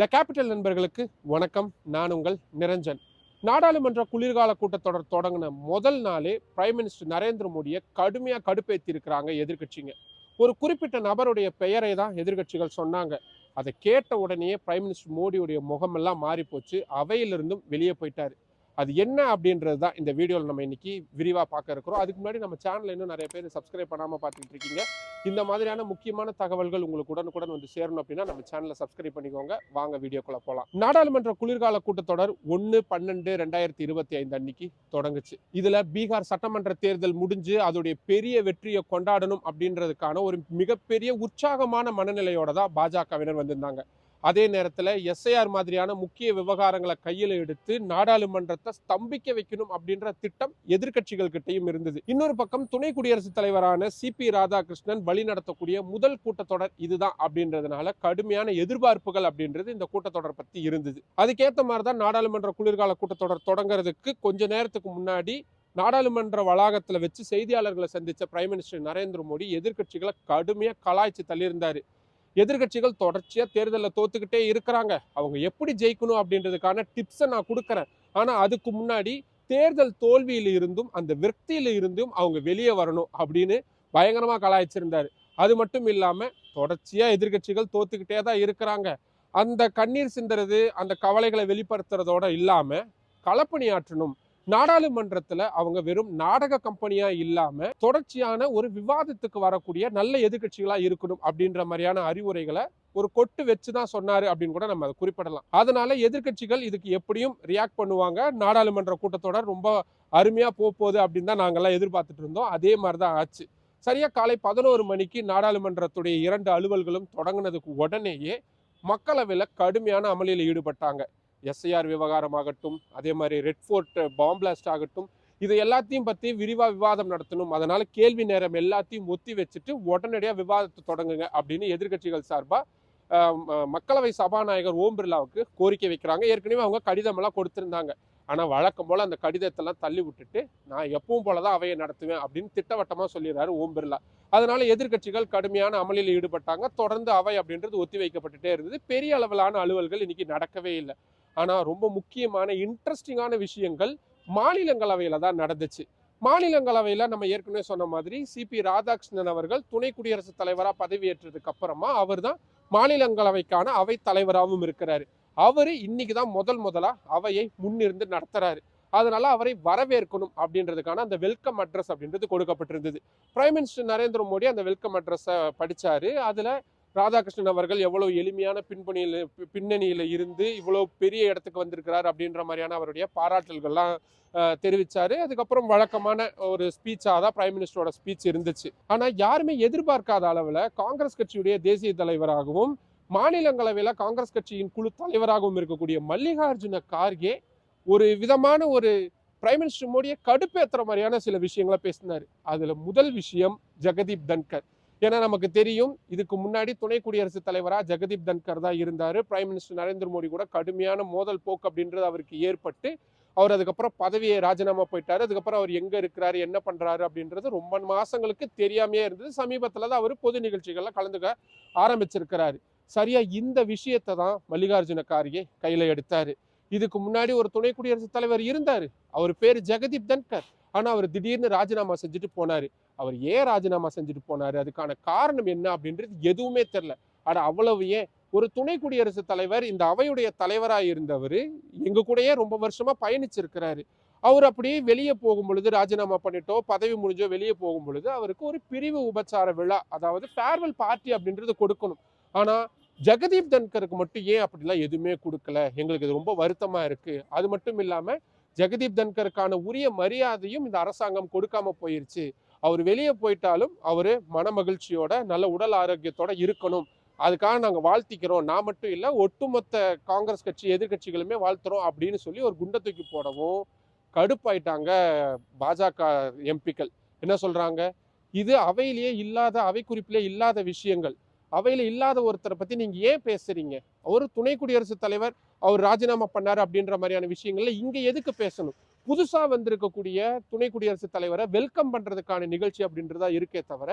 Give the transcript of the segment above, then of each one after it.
The capital நண்பர்களுக்கு வணக்கம். நான் உங்கள் நிரஞ்சன். நாடாளுமன்ற குளிர்கால கூட்டத்தொடர் தொடங்கின முதல் நாளே பிரைம் மினிஸ்டர் நரேந்திர மோடியை கடுமையாக கடுப்பேற்றி இருக்கிறாங்க எதிர்க்கட்சிங்க. ஒரு குறிப்பிட்ட நபருடைய பெயரை தான் எதிர்கட்சிகள் சொன்னாங்க. அதை கேட்ட உடனே பிரைம் மினிஸ்டர் மோடியுடைய முகமெல்லாம் மாறிப்போச்சு. அவையிலிருந்தும் வெளியே போயிட்டாரு. அது என்ன அப்படின்றது தான் இந்த வீடியோவில் நம்ம இன்னைக்கு விரிவாக பார்க்க இருக்கிறோம். அதுக்கு முன்னாடி நம்ம சேனலில் இன்னும் நிறைய பேர் சப்ஸ்கிரைப் பண்ணாமல் பார்த்துட்டு இருக்கீங்க. இந்த மாதிரியான முக்கியமான தகவல்கள் உங்களுக்கு உடனுக்குடன் வந்து சேரணும் அப்படின்னா நம்ம சேனலை சப்ஸ்கிரைப் பண்ணிக்கோங்க. வாங்க வீடியோக்குள்ள போகலாம் நாடாளுமன்ற குளிர்கால கூட்டத்தொடர் ஒன்று பன்னெண்டு ரெண்டாயிரத்தி இருபத்தி ஐந்து அன்னைக்கு தொடங்குச்சு. இதில் பீகார் சட்டமன்ற தேர்தல் முடிஞ்சு அதோடைய பெரிய வெற்றியை கொண்டாடணும் அப்படின்றதுக்கான ஒரு மிகப்பெரிய உற்சாகமான மனநிலையோட தான் பாஜகவினர் வந்திருந்தாங்க. அதே நேரத்தில் எஸ்ஐஆர் மாதிரியான முக்கிய விவகாரங்களை கையில் எடுத்து நாடாளுமன்றத்தை ஸ்தம்பிக்க வைக்கணும் அப்படின்ற திட்டம் எதிர்க்கட்சிகள் கிட்டையும் இருந்தது. இன்னொரு பக்கம் துணை குடியரசுத் தலைவரான சிபி ராதாகிருஷ்ணன் வழி நடத்தக்கூடிய முதல் கூட்டத்தொடர் இதுதான் அப்படின்றதுனால கடுமையான எதிர்பார்ப்புகள் அப்படின்றது இந்த கூட்டத்தொடர் பத்தி இருந்தது. அதுக்கேற்ற மாதிரி தான் நாடாளுமன்ற குளிர்கால கூட்டத்தொடர் தொடங்குறதுக்கு கொஞ்ச நேரத்துக்கு முன்னாடி நாடாளுமன்ற வளாகத்தில் வச்சு செய்தியாளர்களை சந்தித்த பிரைம் மினிஸ்டர் நரேந்திர மோடி எதிர்கட்சிகளை கடுமையாக கலாய்ச்சி தள்ளியிருந்தாரு. எதிர்க்கட்சிகள் தொடர்ச்சியாக தேர்தலில் தோத்துக்கிட்டே இருக்கிறாங்க. அவங்க எப்படி ஜெயிக்கணும் அப்படின்றதுக்கான டிப்ஸை நான் கொடுக்குறேன். ஆனால் அதுக்கு முன்னாடி தேர்தல் தோல்வியில் இருந்தும் அந்த விரக்தியில் இருந்தும் அவங்க வெளியே வரணும் அப்படின்னு பயங்கரமாக கலாய்ச்சிருந்தாரு. அது மட்டும் இல்லாமல் தொடர்ச்சியாக எதிர்க்கட்சிகள் தோத்துக்கிட்டே தான் இருக்கிறாங்க. அந்த கண்ணீர் சிந்துறது அந்த கவலைகளை வெளிப்படுத்துறதோட இல்லாமல் களப்பணியாற்றணும் நாடாளுமன்றத்துல அவங்க வெறும் நாடக கம்பெனியா இல்லாம தொடர்ச்சியான ஒரு விவாதத்துக்கு வரக்கூடிய நல்ல எதிர்க்கட்சிகளா இருக்கணும் அப்படின்ற மாதிரியான அறிவுரைகளை ஒரு கொட்டு வச்சு தான் சொன்னாரு அப்படின்னு கூட நம்ம அதை குறிப்பிடலாம். அதனால எதிர்க்கட்சிகள் இதுக்கு எப்படியும் ரியாக்ட் பண்ணுவாங்க. நாடாளுமன்ற கூட்டத்தொடர் ரொம்ப அருமையா போக போகுது அப்படின்னு தான் நாங்கெல்லாம் எதிர்பார்த்துட்டு இருந்தோம். அதே மாதிரி தான் ஆச்சு. சரியா காலை பதினோரு மணிக்கு நாடாளுமன்றத்துடைய இரண்டு அலுவல்களும் தொடங்கினதுக்கு உடனேயே மக்களவையில் கடுமையான அமளியில் ஈடுபட்டாங்க. எஸ்ஐஆர் விவகாரமாகட்டும் அதே மாதிரி ரெட் ஃபோர்ட் பாம்பிளாஸ்ட் ஆகட்டும் இது எல்லாத்தையும் பற்றி விரிவாக விவாதம் நடத்தணும். அதனால் கேள்வி நேரம் எல்லாத்தையும் ஒத்தி வச்சுட்டு உடனடியாக விவாதத்தை தொடங்குங்க அப்படின்னு எதிர்க்கட்சிகள் சார்பாக மக்களவை சபாநாயகர் ஓம் பிர்லாவுக்கு கோரிக்கை வைக்கிறாங்க. ஏற்கனவே அவங்க கடிதமெல்லாம் கொடுத்துருந்தாங்க. ஆனால் வழக்கம் போல் அந்த கடிதத்தெல்லாம் தள்ளி விட்டுட்டு நான் எப்பவும் போல தான் அவையை நடத்துவேன் அப்படின்னு திட்டவட்டமாக சொல்லிடுறாரு ஓம் பிர்லா. அதனால எதிர்க்கட்சிகள் கடுமையான அமளியில் ஈடுபட்டாங்க. தொடர்ந்து அவை அப்படின்றது ஒத்தி வைக்கப்பட்டுட்டே இருந்தது. பெரிய அளவிலான அலுவல்கள் இன்னைக்கு நடக்கவே இல்லை. ஆனால் ரொம்ப முக்கியமான இன்ட்ரெஸ்டிங்கான விஷயங்கள் மாநிலங்களவையில் தான் நடந்துச்சு. மாநிலங்களவையில் நம்ம ஏற்கனவே சொன்ன மாதிரி சிபி ராதாகிருஷ்ணன் அவர்கள் துணை குடியரசுத் தலைவராக பதவியேற்றதுக்கு அப்புறமா அவர் தான் மாநிலங்களவைக்கான அவை தலைவராகவும் இருக்கிறாரு. அவர் இன்னைக்கு தான் முதல் முதலாக அவையை முன்னிருந்து நடத்துறாரு. அதனால அவரை வரவேற்கணும் அப்படின்றதுக்கான அந்த வெல்கம் அட்ரஸ் அப்படின்றது கொடுக்கப்பட்டிருந்தது. பிரைம் மினிஸ்டர் நரேந்திர மோடி அந்த வெல்கம் அட்ரஸை படித்தார் அதில் ராதாகிருஷ்ணன் அவர்கள் எவ்வளவு எளிமையான பின்பணியில் பின்னணியில் இருந்து இவ்வளோ பெரிய இடத்துக்கு வந்திருக்கிறார் அப்படின்ற மாதிரியான அவருடைய பாராட்டல்கள்லாம் தெரிவித்தார் அதுக்கப்புறம் வழக்கமான ஒரு ஸ்பீச்சாக தான் பிரைம் மினிஸ்டரோட ஸ்பீச் இருந்துச்சு. ஆனால் யாருமே எதிர்பார்க்காத அளவில் காங்கிரஸ் கட்சியுடைய தேசிய தலைவராகவும் மாநிலங்களவையில் காங்கிரஸ் கட்சியின் குழு தலைவராகவும் இருக்கக்கூடிய மல்லிகார்ஜுன கார்கே ஒரு விதமான ஒரு பிரைம் மினிஸ்டர் மோடியை கடுப்பேற்றுற மாதிரியான சில விஷயங்களை பேசினார். அதில் முதல் விஷயம் ஜெகதீப் தன்கர். ஏன்னா நமக்கு தெரியும் இதுக்கு முன்னாடி துணை குடியரசுத் தலைவராக ஜெகதீப் தன்கர் தான் இருந்தார். பிரைம் மினிஸ்டர் நரேந்திர மோடி கூட கடுமையான மோதல் போக்கு அப்படின்றது அவருக்கு ஏற்பட்டு அவர் அதுக்கப்புறம் பதவியை ராஜினாமா போயிட்டார். அதுக்கப்புறம் அவர் எங்கே இருக்கிறாரு என்ன பண்ணுறாரு அப்படின்றது ரொம்ப மாதங்களுக்கு தெரியாமையே இருந்தது. சமீபத்தில் தான் அவர் பொது நிகழ்ச்சிகள்லாம் கலந்துக்க ஆரம்பிச்சிருக்கிறாரு. சரியா இந்த விஷயத்தை தான் மல்லிகார்ஜுன கார்கே கையில் எடுத்தார். இதுக்கு முன்னாடி ஒரு துணை குடியரசுத் தலைவர் இருந்தார். அவர் பேர் ஜெகதீப் தன்கர். ஆனால் அவர் திடீர்னு ராஜினாமா செஞ்சுட்டு போனாரு. அவர் ஏன் ராஜினாமா செஞ்சுட்டு போனாரு? அதுக்கான காரணம் என்ன அப்படின்றது எதுவுமே தெரில ஆனால் அவ்வளவு ஏன்? ஒரு துணை குடியரசுத் தலைவர் இந்த அவையுடைய தலைவராக இருந்தவர் எங்கள் கூடயே ரொம்ப வருஷமாக பயணிச்சிருக்கிறாரு. அவர் அப்படியே வெளியே போகும் பொழுது ராஜினாமா பண்ணிட்டோ பதவி முடிஞ்சோ வெளியே போகும் பொழுது அவருக்கு ஒரு பிரிவு உபச்சார விழா அதாவது ஃபேர்வெல் பார்ட்டி அப்படின்றது கொடுக்கணும். ஆனால் ஜெகதீப் தன்கருக்கு மட்டும் ஏன் அப்படிலாம் எதுவுமே கொடுக்கல? எங்களுக்கு இது ரொம்ப வருத்தமாக இருக்குது அது மட்டும் இல்லாமல் ஜெகதீப் தன்கருக்கான உரிய மரியாதையும் இந்த அரசாங்கம் கொடுக்காம போயிருச்சு. அவர் வெளியே போயிட்டாலும் அவர் மன மகிழ்ச்சியோட நல்ல உடல் ஆரோக்கியத்தோட இருக்கணும். அதுக்காக நாங்கள் வாழ்த்திக்கிறோம். நான் மட்டும் இல்லை ஒட்டுமொத்த காங்கிரஸ் கட்சி எதிர்க்கட்சிகளுமே வாழ்த்துறோம் அப்படின்னு சொல்லி ஒரு குண்டை தூக்கி போடவும் கடுப்பாயிட்டாங்க பாஜக எம்பிக்கள். என்ன சொல்கிறாங்க இது அவையிலேயே இல்லாத அவை குறிப்பிலே இல்லாத விஷயங்கள். அவையில் இல்லாத ஒருத்தரை பற்றி நீங்கள் ஏன் பேசுகிறீங்க அவர் துணை குடியரசுத் தலைவர் அவர் ராஜினாமா பண்ணாரு அப்படின்ற மாதிரியான விஷயங்கள்ல இங்கே எதுக்கு பேசணும்? புதுசாக வந்திருக்கக்கூடிய துணை குடியரசுத் தலைவரை வெல்கம் பண்ணுறதுக்கான நிகழ்ச்சி அப்படின்றதா இருக்கே தவிர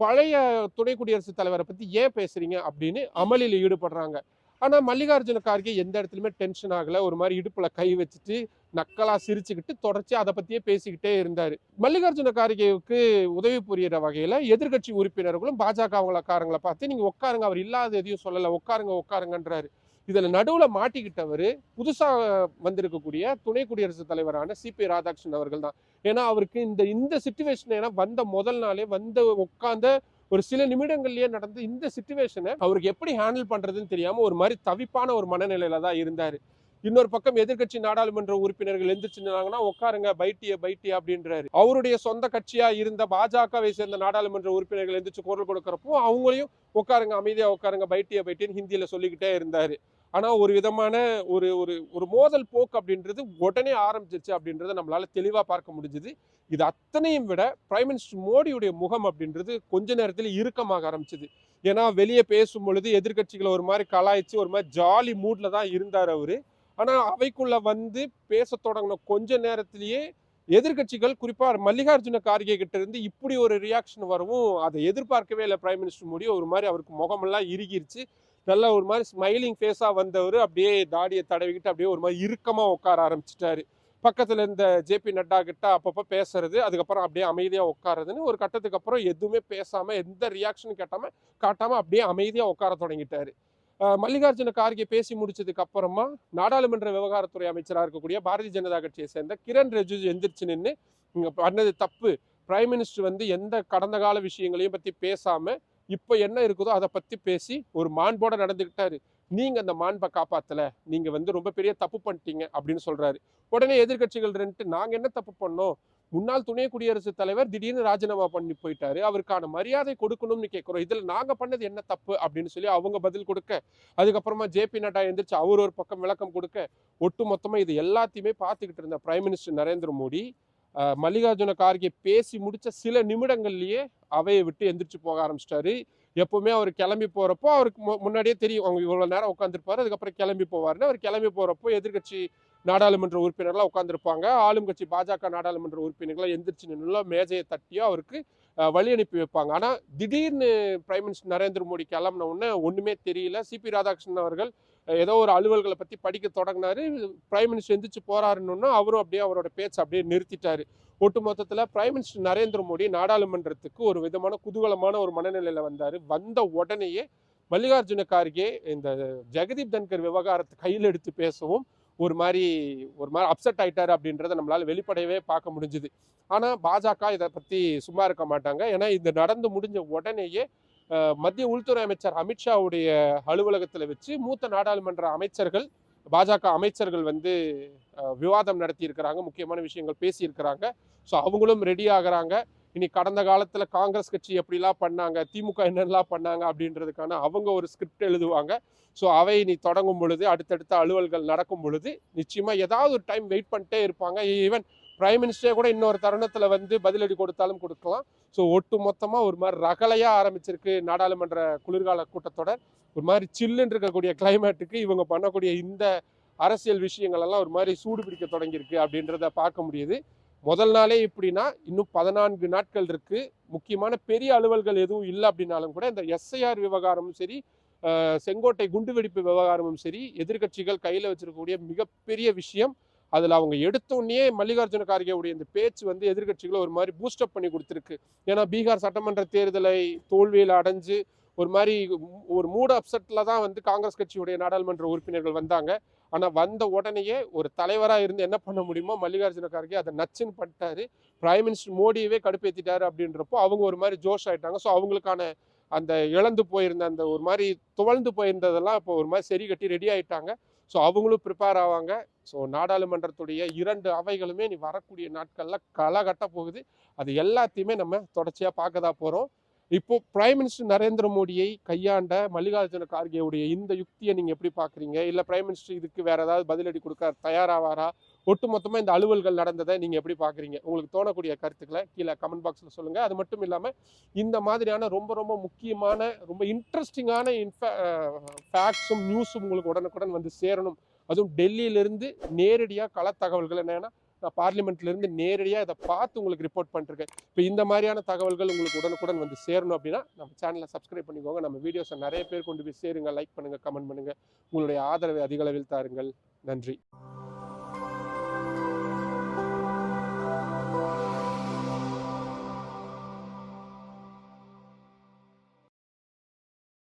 பழைய துணை குடியரசுத் தலைவரை பற்றி ஏன் பேசுகிறீங்க அப்படின்னு அமளியில் ஈடுபடுறாங்க. ஆனால் மல்லிகார்ஜுன கார்கே எந்த இடத்துலையுமே டென்ஷன் ஆகலை. ஒரு மாதிரி இடுப்பில் கை வச்சுட்டு நக்கலாக சிரிச்சுக்கிட்டு தொடர்ச்சி அதை பற்றியே பேசிக்கிட்டே இருந்தார். மல்லிகார்ஜுன கார்கேவுக்கு உதவி புரியிற வகையில் எதிர்க்கட்சி உறுப்பினர்களும் பாஜக காரங்களை பார்த்து நீங்கள் உட்காருங்க அவர் இல்லாத எதையும் சொல்லலை உட்காருங்க உட்காருங்கன்றாரு. இதில் நடுவில் மாட்டிக்கிட்டவர் புதுசாக வந்திருக்கக்கூடிய துணை குடியரசுத் தலைவரான சிபி ராதாகிருஷ்ணன் அவர்கள் தான். ஏன்னா அவருக்கு இந்த இந்த சுச்சுவேஷன் ஏன்னா வந்த முதல் நாளே வந்த உட்காந்த ஒரு சில நிமிடங்கள்லயே நடந்த இந்த சுச்சுவேஷனை அவருக்கு எப்படி ஹேண்டில் பண்றதுன்னு தெரியாம ஒரு மாதிரி தவிப்பான ஒரு மனநிலையில தான் இருந்தாரு. இன்னொரு பக்கம் எதிர்க்கட்சி நாடாளுமன்ற உறுப்பினர்கள் எந்திரிச்சுனாங்கன்னா உட்காருங்க பைட்டிய பைட்டிய அப்படின்றாரு. அவருடைய சொந்த கட்சியா இருந்த பாஜகவை சேர்ந்த நாடாளுமன்ற உறுப்பினர்கள் எந்திரிச்சு குரல் கொடுக்கறப்போ அவங்களையும் உட்காருங்க அமைதியா உட்காருங்க பைட்டிய பைட்டின்னு ஹிந்தியில சொல்லிக்கிட்டே இருந்தாரு. ஆனா ஒரு விதமான ஒரு ஒரு ஒரு மோதல் போக்கு அப்படின்றது உடனே ஆரம்பிச்சிருச்சு அப்படின்றத நம்மளால தெளிவா பார்க்க முடிஞ்சுது. இது அத்தனையும் விட பிரைம் மினிஸ்டர் மோடியுடைய முகம் அப்படின்றது கொஞ்ச நேரத்தில் இறுக்கமாக ஆரம்பிச்சது. ஏன்னா வெளியே பேசும் பொழுது எதிர்க்கட்சிகளை ஒரு மாதிரி கலாய்ச்சி ஒரு மாதிரி ஜாலி மூட்ல தான் இருந்தார் அவரு. ஆனால் அவைக்குள்ள வந்து பேச தொடங்கின கொஞ்ச நேரத்திலேயே எதிர்க்கட்சிகள் குறிப்பாக மல்லிகார்ஜுன கார்கே கிட்ட இருந்து இப்படி ஒரு ரியாக்ஷன் வரவும் அதை எதிர்பார்க்கவே இல்லை பிரைம் மினிஸ்டர் மோடி ஒரு மாதிரி அவருக்கு முகமெல்லாம் இறுகிருச்சு. நல்லா ஒரு மாதிரி ஸ்மைலிங் ஃபேஸாக வந்தவர் அப்படியே தாடியை தடவிக்கிட்டு அப்படியே ஒரு மாதிரி இறுக்கமாக உட்கார ஆரம்பிச்சிட்டாரு. பக்கத்தில் இருந்த ஜேபி நட்டா கிட்ட அப்பப்போ பேசுறது அதுக்கப்புறம் அப்படியே அமைதியாக உட்காருதுன்னு ஒரு கட்டத்துக்கு அப்புறம் எதுவுமே பேசாமல் எந்த ரியாக்ஷனும் கேட்டாமல் காட்டாமல் அப்படியே அமைதியாக உட்கார தொடங்கிட்டாரு. மல்லிகார்ஜுன கார்கே பேசி முடிச்சதுக்கு அப்புறமா நாடாளுமன்ற விவகாரத்துறை அமைச்சராக இருக்கக்கூடிய பாரதிய ஜனதா கட்சியை சேர்ந்த கிரண் ரிஜிஜு எந்திரிச்சு நின்று இங்கே பண்ணது தப்பு. பிரைம் மினிஸ்டர் வந்து எந்த கடந்த கால விஷயங்களையும் பற்றி பேசாமல் இப்போ என்ன இருக்குதோ அதை பற்றி பேசி ஒரு மாண்போட நடந்துக்கிட்டாரு நீங்கள் அந்த மாண்பை காப்பாற்றலை நீங்கள் வந்து ரொம்ப பெரிய தப்பு பண்ணிட்டீங்க அப்படின்னு சொல்கிறாரு உடனே எதிர்க்கட்சிகள் ரெண்டு நாங்கள் என்ன தப்பு பண்ணோம்? முன்னாள் துணை குடியரசுத் தலைவர் திடீர்னு ராஜினாமா பண்ணி போயிட்டாரு. அவருக்கான மரியாதை கொடுக்கணும்னு கேட்குறோம் இதில் நாங்கள் பண்ணது என்ன தப்பு அப்படின்னு சொல்லி அவங்க பதில் கொடுக்க அதுக்கப்புறமா ஜேபி நட்டா எந்திரிச்சு அவர் ஒரு பக்கம் விளக்கம் கொடுக்க ஒட்டு மொத்தமாக இது எல்லாத்தையுமே பார்த்துக்கிட்டு இருந்த பிரைம் மினிஸ்டர் நரேந்திர மோடி மல்லிகார்ஜுன கார்கே பேசி முடித்த சில நிமிடங்கள்லேயே அவையை விட்டு எந்திரிச்சு போக ஆரம்பிச்சிட்டாரு. எப்போவுமே அவர் கிளம்பி போகிறப்போ அவருக்கு முன்னாடியே தெரியும். அவங்க இவ்வளோ நேரம் உட்காந்துருப்பாரு அதுக்கப்புறம் கிளம்பி போவாருன்னு. அவர் கிளம்பி போகிறப்போ எதிர்க்கட்சி நாடாளுமன்ற உறுப்பினர்களாக உட்காந்துருப்பாங்க ஆளும் கட்சி பாஜக நாடாளுமன்ற உறுப்பினர்களாக எந்திரிச்சு நின்று மேஜையை தட்டியோ அவருக்கு வழி அனுப்பி வைப்பாங்க. ஆனால் திடீர்னு பிரைம் மினிஸ்டர் நரேந்திர மோடி கிளம்பின உடனே ஒன்றுமே தெரியல. சிபி ராதாகிருஷ்ணன் அவர்கள் ஏதோ ஒரு அலுவல்களை பற்றி படிக்க தொடங்கினாரு. பிரைம் மினிஸ்டர் எந்திரிச்சு போறாருன்னு அவரும் அப்படியே அவரோட பேச்சை அப்படியே நிறுத்திட்டாரு. ஒட்டு மொத்தத்தில் பிரைம் மினிஸ்டர் நரேந்திர மோடி நாடாளுமன்றத்துக்கு ஒரு விதமான குதூகலமான ஒரு மனநிலையில் வந்தார். வந்த உடனேயே மல்லிகார்ஜுன கார்கே இந்த ஜெகதீப் தன்கர் விவகாரத்தை கையில் எடுத்து பேசவும் ஒரு மாதிரி ஒரு மாதிரி அப்செட் ஆகிட்டார் அப்படின்றத நம்மளால் வெளிப்படையவே பார்க்க முடிஞ்சுது. ஆனால் பாஜக இதை பற்றி சும்மா இருக்க மாட்டாங்க. ஏன்னா இது நடந்து முடிஞ்ச உடனேயே மத்திய உள்துறை அமைச்சர் அமித்ஷாவுடைய அலுவலகத்தில் வச்சு மூத்த நாடாளுமன்ற அமைச்சர்கள் பாஜக அமைச்சர்கள் வந்து விவாதம் நடத்தியிருக்கிறாங்க. முக்கியமான விஷயங்கள் பேசியிருக்கிறாங்க. ஸோ அவங்களும் ரெடி ஆகுறாங்க. இனி கடந்த காலத்தில் காங்கிரஸ் கட்சி எப்படிலாம் பண்ணாங்க திமுக என்னெல்லாம் பண்ணாங்க அப்படின்றதுக்கான அவங்க ஒரு ஸ்கிரிப்ட் எழுதுவாங்க. ஸோ அவை இனி தொடங்கும் பொழுது அடுத்தடுத்த அலுவல்கள் நடக்கும் பொழுது நிச்சயமாக ஏதாவது ஒரு டைம் வெயிட் பண்ணிட்டே இருப்பாங்க. ஈவன் பிரைம் மினிஸ்டரே கூட இன்னொரு தருணத்தில் வந்து பதிலடி கொடுத்தாலும் கொடுக்கலாம். ஸோ ஒட்டு மொத்தமாக ஒரு மாதிரி ரகலையாக ஆரம்பிச்சிருக்கு நாடாளுமன்ற குளிர்கால கூட்டத்தொடர். ஒரு மாதிரி சில்லுன்னு இருக்கக்கூடிய கிளைமேட்டுக்கு இவங்க பண்ணக்கூடிய இந்த அரசியல் விஷயங்கள் எல்லாம் ஒரு மாதிரி சூடு பிடிக்க தொடங்கியிருக்கு அப்படின்றத பார்க்க முடியுது. முதல் நாளே இப்படின்னா இன்னும் பதினான்கு நாட்கள் இருக்குது முக்கியமான பெரிய அலுவல்கள் எதுவும் இல்லை அப்படின்னாலும் கூட இந்த எஸ்ஐஆர் விவகாரமும் சரி செங்கோட்டை குண்டுவெடிப்பு விவகாரமும் சரி எதிர்க்கட்சிகள் கையில் வச்சிருக்கக்கூடிய மிகப்பெரிய விஷயம் அதில் அவங்க எடுத்தோடனே மல்லிகார்ஜுன கார்கேவுடைய இந்த பேச்சு வந்து எதிர்க்கட்சிகளை ஒரு மாதிரி பூஸ்டப் பண்ணி கொடுத்துருக்கு. ஏன்னா பீகார் சட்டமன்ற தேர்தலை தோல்வியில் அடைஞ்சு ஒரு மாதிரி ஒரு மூட அப்செட்டில் தான் வந்து காங்கிரஸ் கட்சியுடைய நாடாளுமன்ற உறுப்பினர்கள் வந்தாங்க. ஆனால் வந்த உடனேயே ஒரு தலைவராக இருந்து என்ன பண்ண முடியுமோ மல்லிகார்ஜுன கார்கே அதை நச்சுன்னு பண்ணிட்டாரு. பிரைம் மினிஸ்டர் மோடியவே கடுப்பேற்றிட்டாரு அப்படின்றப்போ அவங்க ஒரு மாதிரி ஜோஷ் ஆகிட்டாங்க ஸோ அவங்களுக்கான அந்த இழந்து போயிருந்த அந்த ஒரு மாதிரி துவழ்ந்து போயிருந்ததெல்லாம் இப்போ ஒரு மாதிரி சரி கட்டி ரெடி ஆகிட்டாங்க ஸோ அவங்களும் ப்ரிப்பேர் ஆவாங்க. ஸோ நாடாளுமன்றத்துடைய இரண்டு அவைகளுமே நீ வரக்கூடிய நாட்களில் களை கட்ட போகுது. அது எல்லாத்தையுமே நம்ம தொடர்ச்சியாக பார்க்க தான் போகிறோம் இப்போ பிரைம் மினிஸ்டர் நரேந்திர மோடியை கையாண்ட மல்லிகார்ஜுன கார்கேவுடைய இந்த யுக்தியை நீங்க எப்படி பாக்குறீங்க? இல்ல பிரைம் மினிஸ்டர் இதுக்கு வேற ஏதாவது பதிலடி கொடுக்க தயாராவாரா? ஒட்டுமொத்தமா இந்த அலுவல்கள் நடந்ததை நீங்க எப்படி பாக்குறீங்க? உங்களுக்கு தோணக்கூடிய கருத்துக்களை கீழே கமெண்ட் பாக்ஸ்ல சொல்லுங்க. அது மட்டும் இல்லாம இந்த மாதிரியான ரொம்ப ரொம்ப முக்கியமான ரொம்ப இன்ட்ரெஸ்டிங்கான ஃபேக்ட்ஸும் நியூஸும் உங்களுக்கு உடனுக்குடன் வந்து சேரணும். அதுவும் டெல்லியிலிருந்து நேரடியாக கள தகவல்கள் என்னன்னா நான் பார்லிமெண்ட்ல இருந்து நேரடியாக இதை பார்த்து உங்களுக்கு ரிப்போர்ட் பண்ணிருக்கேன். இப்போ இந்த மாதிரியான தகவல்கள் உங்களுக்கு உடனுக்குடன் வந்து சேரணும் அப்படின்னா நம்ம சேனலை சப்ஸ்கிரைப் பண்ணிக்கோங்க. நம்ம வீடியோஸை நிறைய பேர் கொண்டு போய் சேருங்க. லைக் பண்ணுங்க கமெண்ட் பண்ணுங்க. உங்களுடைய ஆதரவை அதிக அளவில் தாருங்கள். நன்றி.